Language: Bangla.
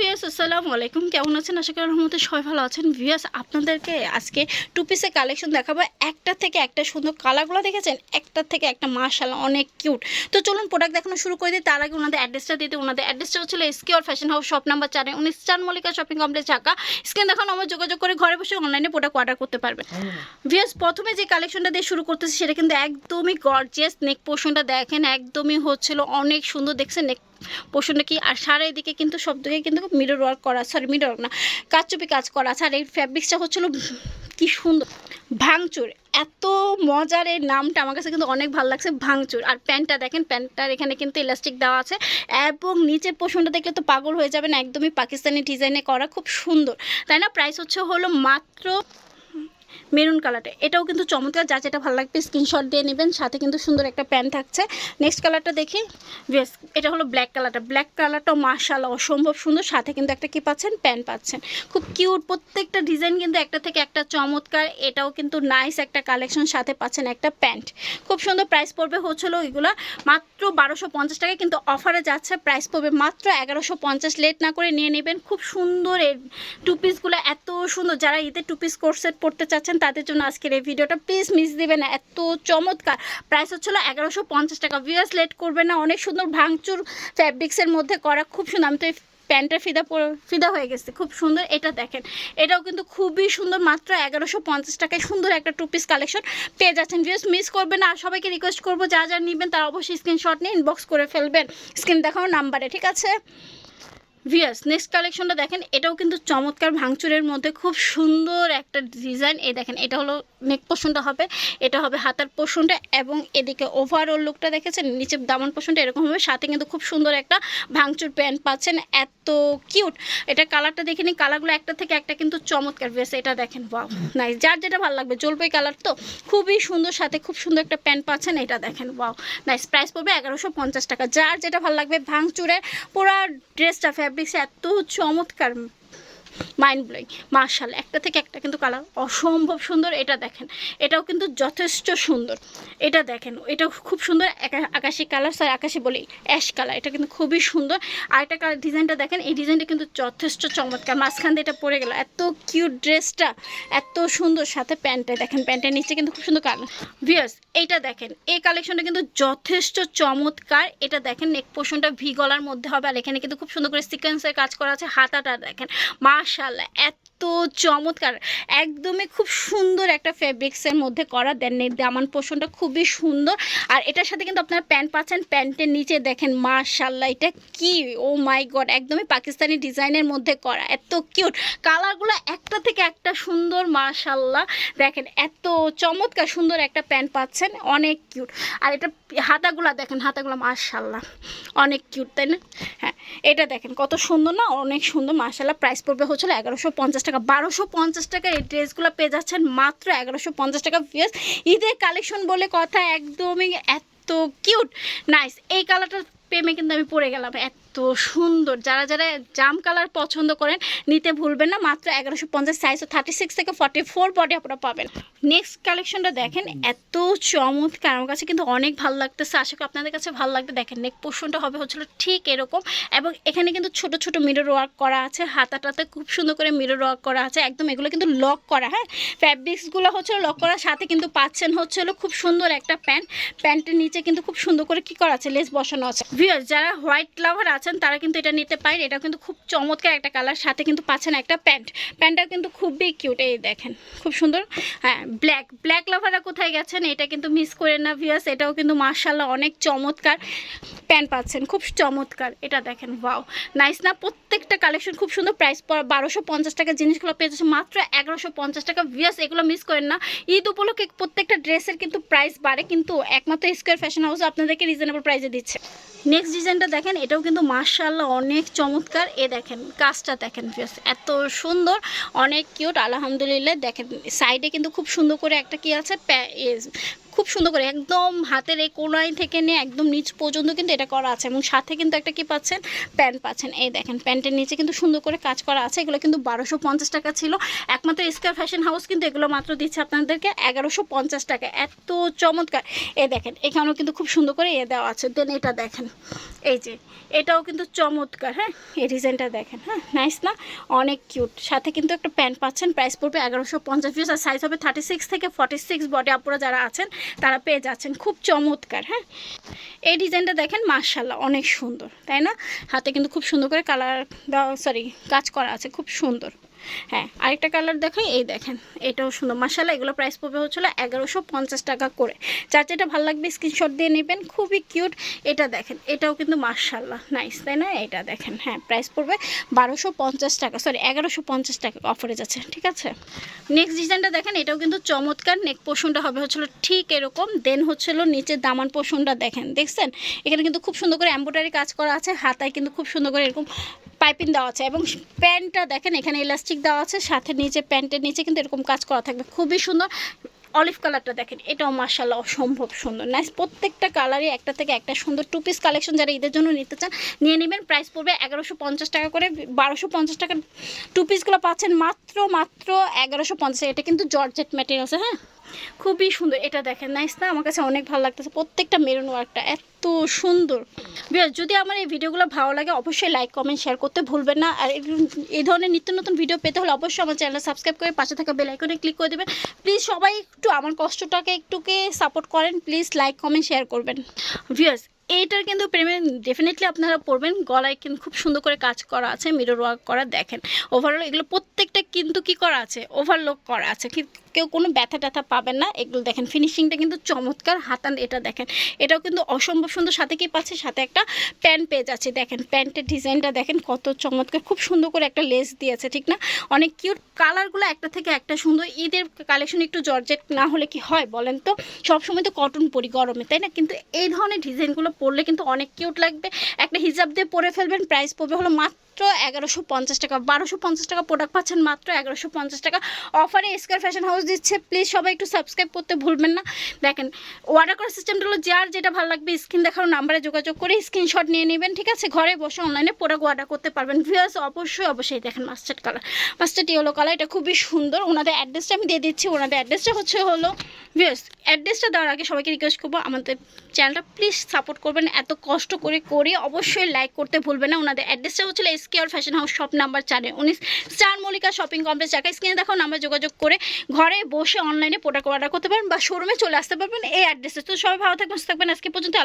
ভিয়াস আসসালামু আলাইকুম। কেমন আছেন? আশা করি রহমতে সবাই ভালো আছেন। ভিয়াস আপনাদেরকে আজকে টু পিসের কালেকশন দেখাবো। একটা থেকে একটা সুন্দর কালারগুলো দেখেছেন? একটা থেকে একটা মার্শাল অনেক কিউট তো চলুন প্রোডাক্ট দেখানো শুরু করে দিই। তার আগে ওনাদের অ্যাড্রেসটা দিতে ওনাদের অ্যাড্রেসটা হচ্ছিল esquire fashion house shop number চারে উনিশ চার Mallika shopping complex Dhaka. Screen দেখানো আমার যোগাযোগ করে ঘরে বসে অনলাইনে প্রোডাক্ট অর্ডার করতে পারবেন ভিয়াস প্রথমে যে কালেকশনটা দিয়ে শুরু করতেছি, সেটা কিন্তু একদমই গর্জিয়াস নেক পোর্শনটা দেখেন, একদমই হচ্ছিল অনেক সুন্দর। দেখছেন নেক পোর্শনটা কি? আর সারা এদিকে কিন্তু সব দিকে কিন্তু মিরর ওয়ার্ক করা সরি মিরর না, কাচুপি কাজ করা। আছে আর এই ফ্যাব্রিক্সটা হচ্ছিল কি সুন্দর। ভাঙচুর, এত মজার এই নামটা আমার কাছে কিন্তু অনেক ভালো লাগছে, ভাঙচুর। আর প্যান্টটা দেখেন, প্যান্টটার এখানে কিন্তু ইলাস্টিক দেওয়া আছে। এবং নিচের পোর্শনটা দেখলে তো পাগল হয়ে যাবেন, একদমই পাকিস্তানি ডিজাইনে করা, খুব সুন্দর। তাই না? প্রাইস হচ্ছে হলো মাত্র মেরুন কালারটা। এটাও কিন্তু চমৎকার যা যেটা ভালো লাগবে স্ক্রিনশট দিয়ে নেবেন, সাথে কিন্তু সুন্দর একটা প্যান্ট থাকছে। নেক্সট কালারটা দেখি। বেশ এটা হলো ব্ল্যাক কালারটা ব্ল্যাক কালারটাও মার্শাল অসম্ভব সুন্দর, সাথে কিন্তু একটা কি পাচ্ছেন? প্যান্ট পাচ্ছেন। খুব কিউট প্রত্যেকটা ডিজাইন কিন্তু একটা থেকে একটা চমৎকার। এটাও কিন্তু নাইস একটা কালেকশন সাথে পাচ্ছেন একটা প্যান্ট খুব সুন্দর প্রাইস পড়বে হচ্ছিল এগুলো মাত্র বারোশো পঞ্চাশ টাকা কিন্তু অফারে যাচ্ছে প্রাইস পড়বে মাত্র এগারোশো পঞ্চাশ। লেট না করে নিয়ে নেবেন। খুব সুন্দর এর টু পিসগুলো এত সুন্দর। যারা ঈদের টু পিস কোর্সেট পড়তে চাচ্ছেন তাদের জন্য আজকের এই ভিডিওটা প্লিজ মিস দিবেন না। এত চমৎকার। প্রাইস হচ্ছিল এগারোশো পঞ্চাশ টাকা। ভিউয়ার্স লেট করবে না, অনেক সুন্দর ভাঙচুর ফ্যাব্রিক্সের মধ্যে করা খুব সুন্দর। আমি তো এই প্যান্টের ফিদা ফিদা হয়ে গেছে, খুব সুন্দর। এটা দেখেন, এটাও কিন্তু খুবই সুন্দর, মাত্র এগারোশো পঞ্চাশ টাকায় সুন্দর একটা টু পিস কালেকশন পেয়ে যাচ্ছেন। ভিউস মিস করবেন আর সবাইকে রিকোয়েস্ট করব, যা যা নেবেন তারা অবশ্যই স্ক্রিনশট নিয়ে ইনবক্স করে ফেলবেন। স্ক্রিন দেখানো নাম্বারে ঠিক আছে? ভিয়াস নেক্সট কালেকশনটা দেখেন, এটাও কিন্তু চমৎকার ভাঙচুরের মধ্যে খুব সুন্দর একটা ডিজাইন এই দেখেন, এটা হলো নেক পোষণটা হবে, এটা হবে হাতার পোষণটা এবং এদিকে ওভারঅল লুকটা দেখেছেন নিচে দামন পোষণটা এরকম হবে, সাথে কিন্তু খুব সুন্দর একটা ভাঙচুর প্যান্ট পাচ্ছেন, এত কিউট এটা কালারটা দেখে নিন কালারগুলো একটা থেকে একটা কিন্তু চমৎকার বেশ এটা দেখেন বাহ নাই যার যেটা ভালো লাগবে, জলপাই কালার তো, খুবই সুন্দর, সাথে খুব সুন্দর একটা প্যান্ট পাচ্ছেন, এটা দেখেন বাহ নাইস প্রাইস পড়বে এগারোশো টাকা। যার যেটা ভালো লাগবে, ভাঙচুরের পুরো ড্রেসটা ফ্যাব্রিক্স এত চমৎকার মাইন্ড ব্লোয়িং মার্শাল, একটা থেকে একটা কিন্তু কালার অসম্ভব সুন্দর, এটা দেখেন। এটাও কিন্তু যথেষ্ট সুন্দর। এটা দেখেন, এটাও খুব সুন্দর আকাশি কালার স্যার আকাশি বলি অ্যাশ কালার এটা কিন্তু খুবই সুন্দর। আর একটা কালার ডিজাইনটা দেখেন, এই ডিজাইনটা কিন্তু যথেষ্ট চমৎকার। মাঝখান দিয়ে এটা পরে গেল, এত কিউট ড্রেসটা এত সুন্দর। সাথে প্যান্টটা দেখেন, প্যান্টের নিচে কিন্তু খুব সুন্দর কালার ভিয়ার্স এইটা দেখেন, এই কালেকশনটা কিন্তু যথেষ্ট চমৎকার। এটা দেখেন নেক পোর্শনটা ভি গলার মধ্যে হবে, আর এখানে কিন্তু খুব সুন্দর করে সিকোয়েন্সের কাজ করা আছে, হাতাটা দেখেন। মাশাল্লাহ এত চমৎকার, একদমই খুব সুন্দর একটা ফেব্রিক্সের মধ্যে করা দেন দামান পোষণটা খুবই সুন্দর। আর এটার সাথে কিন্তু আপনারা প্যান্ট পাচ্ছেন, প্যান্টের নিচে দেখেন মাশাল্লাহ এটা কি? ও মাই গড, একদমই পাকিস্তানি ডিজাইনের মধ্যে করা, এত কিউট। কালারগুলো একটা থেকে একটা সুন্দর মাশাল্লাহ দেখেন, এত চমৎকার সুন্দর একটা প্যান্ট পাচ্ছেন, অনেক কিউট। আর এটা হাতাগুলো দেখেন, হাতাগুলো মাশাল্লাহ অনেক কিউট, তাই না? হ্যাঁ এটা দেখেন, কত সুন্দর না? অনেক সুন্দর মাশাল্লাহ প্রাইস পড়বে হচ্ছিল এগারোশো পঞ্চাশ টাকা, বারোশো পঞ্চাশ টাকার এই ড্রেসগুলো পেয়ে যাচ্ছেন মাত্র এগারোশো পঞ্চাশ টাকা ফিয়াস ঈদের কালেকশন বলে কথা একদমই এত কিউট নাইস এই কালারটার প্রেমে কিন্তু আমি পড়ে গেলাম, এত সুন্দর। যারা যারা জাম কালার পছন্দ করেন, নিতে ভুলবেন না। মাত্র এগারোশো পঞ্চাশ সাইজ থার্টি সিক্স থেকে ফর্টি ফোর বডি আপনারা পাবেন। নেক্সট কালেকশনটা দেখেন, এত চমৎকার। আমার কাছে কিন্তু অনেক ভালো লাগতেছে। আশা করি আপনাদের কাছে ভালো লাগবে। দেখেন নেক পোর্শনটা হবে হচ্ছিল ঠিক এরকম। এবং এখানে কিন্তু ছোট ছোট মিরর ওয়ার্ক করা আছে। হাতাটাতে খুব সুন্দর করে মিরর ওয়ার্ক করা আছে। একদম এগুলো কিন্তু লক করা হ্যাঁ? ফ্যাব্রিক্সগুলো হচ্ছে লক করার সাথে কিন্তু পাচ্ছেন হচ্ছে হলো খুব সুন্দর একটা প্যান্ট। প্যান্টের নিচে কিন্তু খুব সুন্দর করে কি করা আছে? লেস বসানো আছে। ভিউয়ার্স যারা হোয়াইট লাভার আছেন তারা কিন্তু এটা নিতে পারেন। এটা কিন্তু খুব চমৎকার একটা কালার, সাথে কিন্তু পাচ্ছেন একটা প্যান্ট। প্যান্টটা কিন্তু খুবই কিউট, এই দেখেন, খুব সুন্দর। হ্যাঁ ব্ল্যাক ব্ল্যাক লাভাররা কোথায় গেছেন? এটা কিন্তু মিস করেন না ভিয়াস এটাও কিন্তু মার্শাল্লাহ অনেক চমৎকার প্যান্ট পাচ্ছেন, খুব চমৎকার। এটা দেখেন ওয়াও নাইস না? প্রত্যেকটা কালেকশন খুব সুন্দর প্রাইস বারোশো পঞ্চাশ টাকা জিনিসগুলো পেয়ে যাচ্ছে মাত্র এগারোশো পঞ্চাশ টাকা। ভিউয়ার্স এগুলো মিস করেন না। ঈদ উপলক্ষে প্রত্যেকটা ড্রেসের কিন্তু প্রাইস বাড়ে, কিন্তু একমাত্র স্কোয়ার ফ্যাশন হাউস আপনাদেরকে রিজনেবল প্রাইসে দিচ্ছে। নেক্সট ডিজাইনটা দেখেন, এটাও কিন্তু মার্শাল্লাহ অনেক চমৎকার। এ দেখেন, কাজটা দেখেন ভিউয়ার্স এত সুন্দর, অনেক কিউট আলহামদুলিল্লাহ, দেখেন সাইডে কিন্তু খুব সুন্দর করে একটা কি আছে খুব সুন্দর করে একদম হাতের এই কোনায় থেকে নিয়ে একদম নিচ পর্যন্ত কিন্তু এটা করা আছে এবং সাথে কিন্তু একটা কি পাচ্ছেন? প্যান্ট পাচ্ছেন। এই দেখেন, প্যান্টের নিচে কিন্তু সুন্দর করে কাজ করা আছে। এগুলো কিন্তু বারোশো পঞ্চাশ টাকা ছিল। একমাত্র স্কোয়ার ফ্যাশন হাউস কিন্তু এগুলো মাত্র দিচ্ছে আপনাদেরকে এগারোশো পঞ্চাশ টাকা। এত চমৎকার। এ দেখেন, এখানেও কিন্তু খুব সুন্দর করে এ দেওয়া আছে। দেন এটা দেখেন, এই যে, এটাও কিন্তু চমৎকার হ্যাঁ? এই ডিজাইনটা দেখেন হ্যাঁ? নাইস না? অনেক কিউট। সাথে কিন্তু একটা প্যান্ট পাচ্ছেন। প্রাইস পড়বে এগারোশো পঞ্চাশ পিস আর সাইজ হবে থার্টি সিক্স থেকে ফর্টি সিক্স বডি আপুরা যারা আছেন তারা পেয়ে যাচ্ছেন। খুব চমৎকার হ্যাঁ? এই ডিজাইনটা দেখেন মার্শাল্লাহ অনেক সুন্দর, তাই না? হাতে কিন্তু খুব সুন্দর করে কালার দেওয়া, সরি, কাজ করা আছে, খুব সুন্দর। হ্যাঁ আরেকটা কালার দেখাই এই দেখেন, এটাও সুন্দর। মাসাল্লাহ এগুলো প্রাইস পড়বে হচ্ছিল এগারোশো পঞ্চাশ টাকা করে। যার যেটা ভালো লাগবে স্ক্রিনশট দিয়ে নেবেন, খুবই কিউট এটা দেখেন, এটাও কিন্তু মার্শাল্লাহ নাইস তাই না? এটা দেখেন হ্যাঁ প্রাইস পড়বে বারোশো পঞ্চাশ টাকা সরি এগারোশো পঞ্চাশ টাকা অফারে যাচ্ছে, ঠিক আছে? নেক্সট ডিজাইনটা দেখেন, এটাও কিন্তু চমৎকার নেক পোষণটা হবে হচ্ছিল ঠিক এরকম দেন হচ্ছিল নিচের দামান পোষণটা দেখেন, দেখছেন? এখানে কিন্তু খুব সুন্দর করে এম্ব্রয়ডারি কাজ করা আছে, হাতায় কিন্তু খুব সুন্দর করে এরকম পাইপিং দেওয়া আছে এবং প্যান্টটা দেখেন, এখানে ইলাস্টিক দেওয়া আছে, সাথে নিচে, প্যান্টের নিচে কিন্তু এরকম কাজ করা থাকবে, খুবই সুন্দর। অলিভ কালারটা দেখেন, এটাও মার্শাল্লাহ অসম্ভব সুন্দর। নাইস প্রত্যেকটা কালারই একটা থেকে একটা সুন্দর টু পিস কালেকশন যারা ঈদের জন্য নিতে চান, নিয়ে নেবেন। প্রাইস পড়বে এগারোশো পঞ্চাশ টাকা করে, বারোশো পঞ্চাশ টাকার টু পিসগুলো পাচ্ছেন মাত্র মাত্র এগারোশো পঞ্চাশ এটা কিন্তু জর্জেট ম্যাটেরিয়ালস হ্যাঁ? খুবই সুন্দর। এটা দেখেন নাইস না? আমার কাছে অনেক ভালো লাগতেছে। প্রত্যেকটা মেরুন ওয়ার্কটা এত সুন্দর। যদি আমার এই ভিডিওগুলো ভালো লাগে, অবশ্যই লাইক কমেন্ট শেয়ার করতে ভুলবেন না। আর এই- ধরনের নিত্য নতুন ভিডিও পেতে হলে অবশ্যই আমার চ্যানেল সাবস্ক্রাইব করে পাশে থাকা বেল আইকনে ক্লিক করে দেবেন। প্লিজ সবাই একটু আমার কষ্টটাকে একটুকে সাপোর্ট করেন। প্লিজ লাইক কমেন্ট শেয়ার করবেন। ভিউয়ার্স এইটার কিন্তু প্রেমে ডেফিনেটলি আপনারা পড়বেন। গলায় কিন্তু খুব সুন্দর করে কাজ করা আছে মিরর ওয়ার্ক করা দেখেন। ওভারঅল এগুলো প্রত্যেকটা কিন্তু কি করা আছে? ওভারলোক করা আছে। কেউ কোনো ব্যথা ট্যাথা পাবেন না। এগুলো দেখেন ফিনিশিংটা কিন্তু চমৎকার। হাতান এটা দেখেন, এটাও কিন্তু অসম্ভব সুন্দর। সাথে কি পাচ্ছে? সাথে একটা প্যান্ট পেয়ে যাচ্ছে। দেখেন, প্যান্টের ডিজাইনটা দেখেন, কত চমৎকার। খুব সুন্দর করে একটা লেস দিয়েছে, ঠিক না? অনেক কিউট কালারগুলো একটা থেকে একটা সুন্দর। ঈদের কালেকশন একটু জর্জেট না হলে কি হয় বলেন তো? সবসময় তো কটন পরি গরমে, তাই না? কিন্তু এই ধরনের ডিজাইনগুলো পরলে কিন্তু অনেক কিউট লাগবে। একটা হিজাব দিয়ে পরে ফেলবেন প্রাইস পড়বে হলো মাত্র এগারোশো পঞ্চাশ টাকা। বারোশো পঞ্চাশ টাকা প্রোডাক্ট পাচ্ছেন মাত্র এগারোশো পঞ্চাশ টাকা। অফারে স্কার ফ্যাশন হাউস দিচ্ছে প্লিজ সবাই একটু সাবস্ক্রাইব করতে ভুলবেন না। দেখেন অর্ডার করার সিস্টেমটা হলো যার যেটা ভালো লাগবে স্ক্রিন দেখানো নাম্বারে যোগাযোগ করে স্ক্রিনশট নিয়ে নেবেন, ঠিক আছে? ঘরে বসে অনলাইনে প্রোডাক্ট অর্ডার করতে পারবেন। ভিউয়ার্স অবশ্যই অবশ্যই দেখেন mustard colour mustard yellow colour এটা খুবই সুন্দর। ওনাদের অ্যাড্রেসটা আমি দিয়ে দিচ্ছি। ওনাদের অ্যাড্রেসটা হচ্ছে হলো ভিউয়ার্স অ্যাড্রেসটা দেওয়ার আগে সবাইকে রিকোয়েস্ট করব, আমাদের চ্যানেলটা প্লিজ সাপোর্ট করবেন। এত কষ্ট করে করে অবশ্যই লাইক করতে ভুলবেন না। ওনাদের অ্যাড্রেসটা হচ্ছিল SKR fashion house shop number চারে উনিশ, স্টার মল্লিকা শপিং কমপ্লেক্স জায়গায় স্ক্রিনে দেখো নাম্বার যোগাযোগ করে ঘরে বসে অনলাইনে প্রোডাক্ট অর্ডার করতে পারেন বা শোরুমে চলে আসতে পারবেন। এই অ্যাড্রেসে তো সবাই ভালো থাকবেন থাকবেন। আজকে পর্যন্ত